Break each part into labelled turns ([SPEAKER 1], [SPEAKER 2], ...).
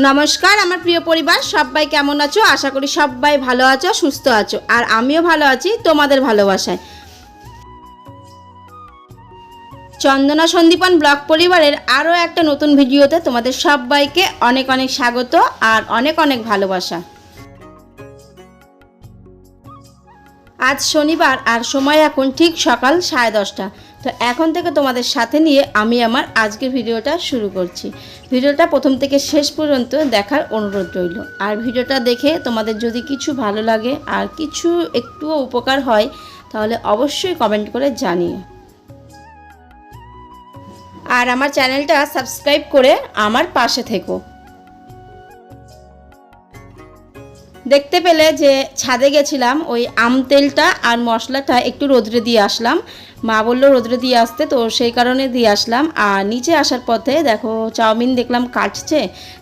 [SPEAKER 1] নমস্কার, আমার প্রিয় পরিবার, সবাই কেমন আছো? আশা করি সবাই ভালো আছো, সুস্থ আছো। আর আমিও ভালো আছি, তোমাদের ভালোবাসায়। চন্দনা সন্দীপন ব্লগ পরিবারের আরও একটা নতুন ভিডিওতে তোমাদের সবাইকে অনেক অনেক স্বাগত আর অনেক অনেক ভালোবাসা। আজ শনিবার আর সময় এখন ঠিক সকাল সাড়ে দশটা। তো এখন থেকে তোমাদের সাথে নিয়ে আমি আমার আজকের ভিডিওটা শুরু করছি। ভিডিওটা প্রথম থেকে শেষ পর্যন্ত দেখার অনুরোধ রইল। আর ভিডিওটা দেখে তোমাদের যদি কিছু ভালো লাগে আর কিছু একটুও উপকার হয়, তাহলে অবশ্যই কমেন্ট করে জানিয়ে আর আমার চ্যানেলটা সাবস্ক্রাইব করে আমার পাশে থেকো। দেখতে পেলে যে ছাদে গেছিলাম, ওই আম তেলটা আর মশলাটা একটু রোদ্রে দিয়ে আসলাম। মা বলল, রোদ্রে দিয়ে আসতে তো, সেই কারণে দিয়ে আসলাম। আর নিচে আসার পথে দেখো, চাউমিন দেখলাম কাটছে।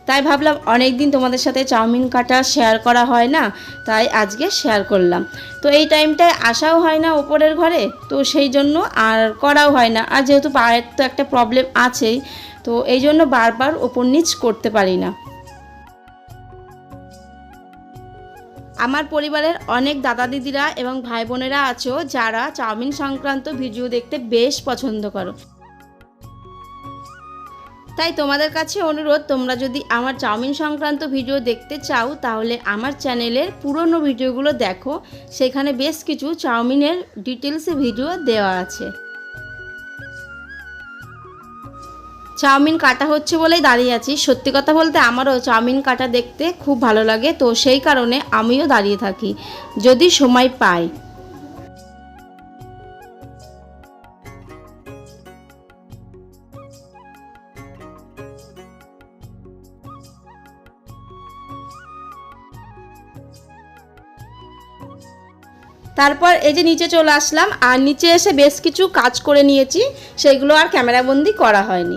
[SPEAKER 1] তাই ভাবলাম অনেক দিন তোমাদের সাথে চাউমিন কাটা শেয়ার করা হয় না, তাই আজকে শেয়ার করলাম। তো এই টাইমটায় আসাও হয় না ওপরের ঘরে, তো সেই জন্য আর করাও হয় না। আর যেহেতু পায়ের তো একটা প্রবলেম আছেই, তো এই জন্য বারবার ওপর নিচ করতে পারি না। আমার পরিবারের অনেক দাদা দিদিরা এবং ভাই বোনেরা আছো যারা চাউমিন সংক্রান্ত ভিডিও দেখতে বেশ পছন্দ করো। তাই তোমাদের কাছে অনুরোধ, তোমরা যদি আমার চাউমিন সংক্রান্ত ভিডিও দেখতে চাও, তাহলে আমার চ্যানেলের পুরনো ভিডিওগুলো দেখো। সেখানে বেশ কিছু চাউমিনের ডিটেলসে ভিডিও দেওয়া আছে। চাউমিন কাটা হচ্ছে বলেই দাঁড়িয়ে আছি। সত্যি কথা বলতে আমারও চাউমিন কাটা দেখতে খুব ভালো লাগে। তো সেই কারণে আমিও দাঁড়িয়ে থাকি। যদি সময় পাই। তারপর এই যে নিচে চলে আসলাম, আর নিচে এসে বেশ কিছু কাজ করে নিয়েছি, সেগুলো আর ক্যামেরাবন্দি করা হয়নি।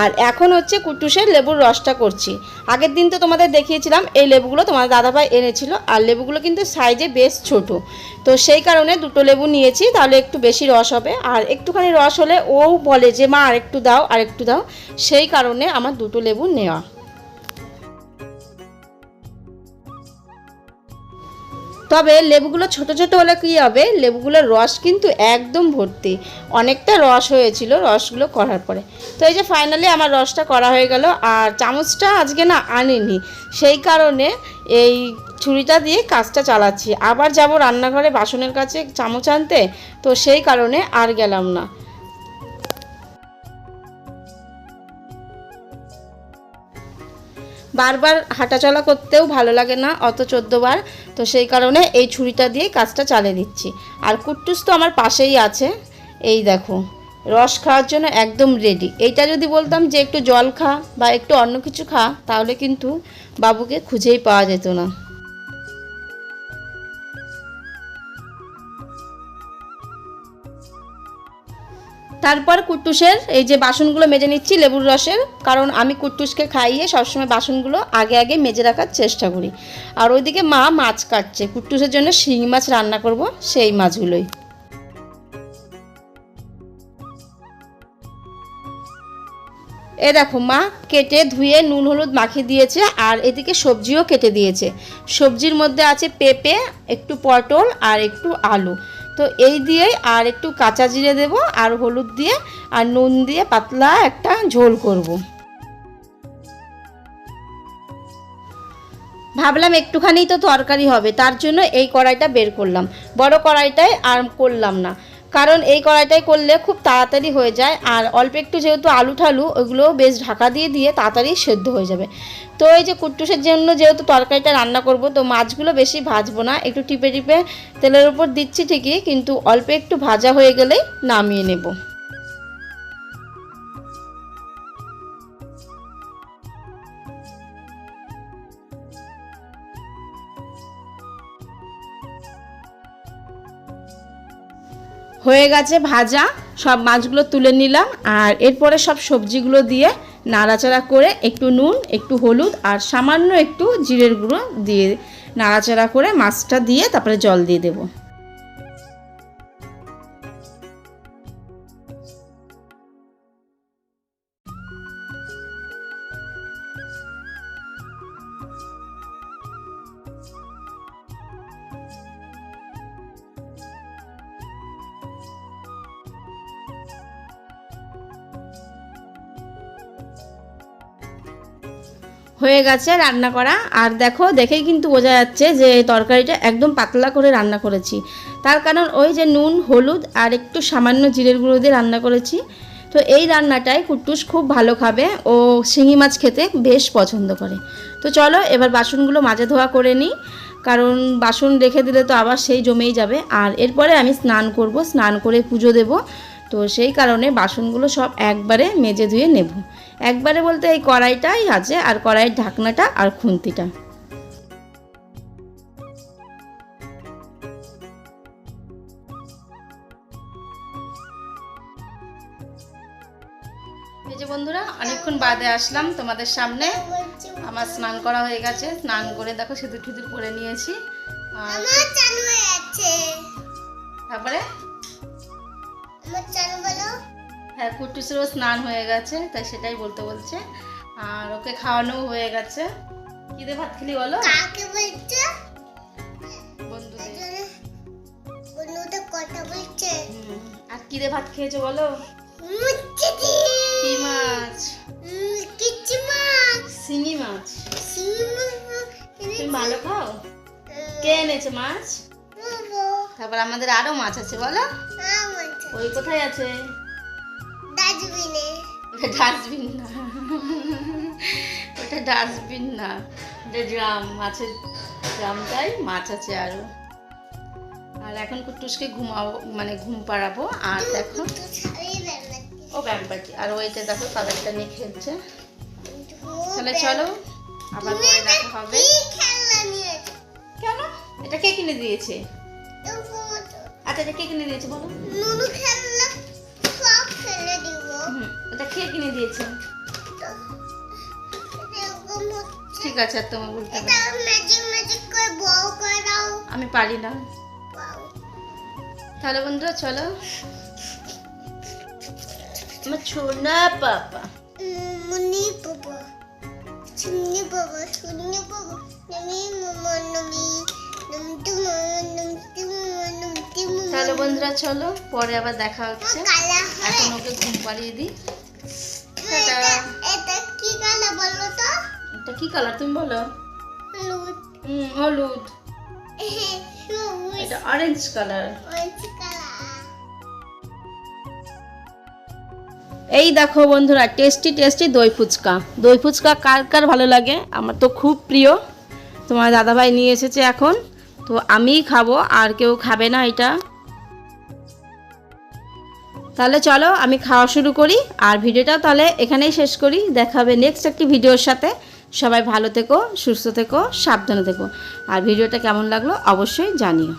[SPEAKER 1] আর এখন হচ্ছে কুটুসের লেবুর রসটা করছি। আগের দিন তো তোমাদের দেখিয়েছিলাম, এই লেবুগুলো তোমার দাদাভাই এনেছিল, আর লেবুগুলো কিন্তু সাইজে বেশ ছোট। তো সেই কারণে দুটো লেবু নিয়েছি, তাহলে একটু বেশি রস হবে। আর একটুখানি রস হলে ও বলে যে, মা আর একটু দাও আর একটু দাও। সেই কারণে আমার দুটো লেবু নেওয়া। তবে লেবুগুলো ছোট ছোট হলে কী হবে? লেবুগুলোর রস কিন্তু একদম ভর্তি। অনেকটা রস হয়েছিল রসগুলো করার পরে। তো এই যে ফাইনালি আমার রসটা করা হয়ে গেল আর চামচটা আজকে না আনিনি। সেই কারণে এই ছুরিটা দিয়ে কাজটা চালাচ্ছি। আবার যাব রান্নাঘরে বাসনের কাছে চামচ আনতে, তো সেই কারণে আর গেলাম না। বারবার হাঁটাচলা করতেও ভালো লাগে না, অত চোদ্দোবার তো সেই কারণে এই ছুরিটা দিয়ে কাজটা চালে দিচ্ছি আর কুট্টুস তো আমার পাশেই আছে। এই দেখো, রস খাওয়ার জন্য একদম রেডি এইটা যদি বলতাম যে একটু জল খা বা একটু অন্য কিছু খা, তাহলে কিন্তু বাবুকে খুঁজেই পাওয়া যেত না। তারপর কুট্টুসের এই যে বাসনগুলো মেজে নিচ্ছি লেবুর রসের, কারণ আমি কুট্টুসকে খাইয়ে সবসময় বাসনগুলো আগে আগে মেজে রাখার চেষ্টা করি। আর ওইদিকে মা মাছ কাটছে, কুট্টুসের জন্য শিঙি মাছ রান্না করব সেই মাছগুলোই। এ দেখো মা কেটে ধুয়ে নুন হলুদ মাখিয়ে দিয়েছে, আর এদিকে সবজিও কেটে দিয়েছে। সবজির মধ্যে আছে পেঁপে, একটু পটল, আর একটু আলু। তো এই দিয়েই আর একটু কাঁচা জিরে দেব, আর হলুদ দিয়ে, আর নুন দিয়ে পাতলা একটা ঝোল করব। ভাবলাম একটুখানি তো তরকারি হবে, তার জন্য এই কড়াইটা বের করলাম বড় কড়াইটায় আর করলাম না কারণ এই কড়াইটাই করলে খুব তাড়াতাড়ি হয়ে যায়। আর অল্প একটু যেহেতু আলু ঠালু ওগুলো বেশ ঢাকা দিয়ে দিয়ে তাড়াতাড়ি সেদ্ধ হয়ে যাবে। তো এই যে কুট্টুসের জন্য যেহেতু তরকারিটা রান্না করব, তো মাছগুলো বেশি ভাজবো না। একটু টিপে টিপে তেলের উপর দিচ্ছি ঠিকই, কিন্তু অল্প একটু ভাজা হয়ে গেলেই নামিয়ে নেব। হয়ে গেছে ভাজা, সব মাছগুলো তুলে নিলাম আর এরপরে সব সবজিগুলো দিয়ে নাড়াচাড়া করে একটু নুন, একটু হলুদ আর সামান্য একটু জিরের গুঁড়ো দিয়ে নাড়াচাড়া করে মাছটা দিয়ে তারপরে জল দিয়ে দেবো। হয়ে গেছে রান্না করা। আর দেখো, দেখেই কিন্তু বোঝা যাচ্ছে যে তরকারিটা একদম পাতলা করে রান্না করেছি। তার কারণ ওই যে নুন, হলুদ আর একটু সামান্য জিরের গুঁড়ো দিয়ে রান্না করেছি। তো এই রান্নাটাই কুট্টুস খুব ভালো খাবে। ও শিঙি মাছ খেতে বেশ পছন্দ করে। তো চলো, এবার বাসনগুলো মাজা ধোয়া করে নিই। কারণ বাসন রেখে দিলে তো আবার সেই জমেই যাবে। আর এরপরে আমি স্নান করব। স্নান করে পুজো দেব। তো সেই কারণে বাসনগুলো সব একবারে মেজে ধুয়ে নেব। একবারে বলতে এই কড়াইটাই আছে আর কড়াইয়ের ঢাকনাটা আর খুন্তিটা। এই যে বন্ধুরা অনেকক্ষণ বাদে আসলাম তোমাদের সামনে। আমার স্নান করা হয়ে গেছে। স্নান করে দেখো সিঁদুর টিঁদুর করে নিয়েছি। তারপরে?
[SPEAKER 2] আমার চালু বলো।
[SPEAKER 1] হ্যাঁ কুটুসেরও স্নান হয়ে গেছে তাই সেটাই বলতে বলছে। আর ওকে খাওয়ানো হয়ে গেছে। কি দিয়ে ভাত খেলি বলো?
[SPEAKER 2] কাকে বলছে?
[SPEAKER 1] বন্ধুদের।
[SPEAKER 2] বন্ধুটা কথা বলছে।
[SPEAKER 1] আর কি দিয়ে ভাত খেয়েছো বলো?
[SPEAKER 2] মুচ্ছে
[SPEAKER 1] কি মাছ?
[SPEAKER 2] কিচ্ছু মাছ।
[SPEAKER 1] শিঙি মাছ
[SPEAKER 2] সিম
[SPEAKER 1] তুমি ভালো খাও? কে এনেছে মাছ? তারপর আমাদের আরও মাছ আছে বলো। ওই কোথায় আছে?
[SPEAKER 2] ডাস্টবিন
[SPEAKER 1] না। ওটা ডাস্টবিন না। ওটা ড্রাম মাছের ড্রামটাই মাছ আছে আরও। আর এখন কুটুসকে ঘুমাবো মানে ঘুম পাড়াবো। আর দেখো, ও ব্যাম্পারটি আর ওইটা দেখো কাদারটা নিয়ে খেলছে। তাহলে চলো, আবার পরে দেখা হবে। কেন? এটা কে কিনে দিয়েছে? আচ্ছা এটা কে কিনে দিয়েছে বলো? এটা কে কিনে দিয়েছে? ঠিক আছে আর তোমার বলতে আমি পারি না। তাহলে বন্ধুরা চলো। আমার ছোনা পাপা।
[SPEAKER 2] মুনি বাবা শুনি বাবা শুনি বাবা নমি মামা নমি নমতি মামা নমতি মামা নমতি মামা
[SPEAKER 1] তাহলে বন্ধুরা চলো। পরে আবার দেখা হচ্ছে। এখন ওকে ঘুম পাড়িয়ে দিই।
[SPEAKER 2] এটা কি কালা বলো তো?
[SPEAKER 1] এটা কি কালার তুমি বলো?
[SPEAKER 2] হলুদ।
[SPEAKER 1] হুম হলুদ। এটা অরেঞ্জ কালার।
[SPEAKER 2] Orange colour.
[SPEAKER 1] এই দেখো বন্ধুরা টেস্টি টেস্টি দই ফুচকা। দই ফুচকা কার কার ভালো লাগে? আমার তো খুব প্রিয়। তোমার দাদাভাই নিয়ে এসেছে এখন। তো আমিই খাব আর কেউ খাবে না এটা। তাহলে চলো আমি খাওয়া শুরু করি আর ভিডিওটাও তাহলে এখানেই শেষ করি। দেখা হবে নেক্সট একটি ভিডিওর সাথে। সবাই ভালো থেকো, সুস্থ থেকো, সাবধানে থেকো। আর ভিডিওটা কেমন লাগল অবশ্যই জানিও।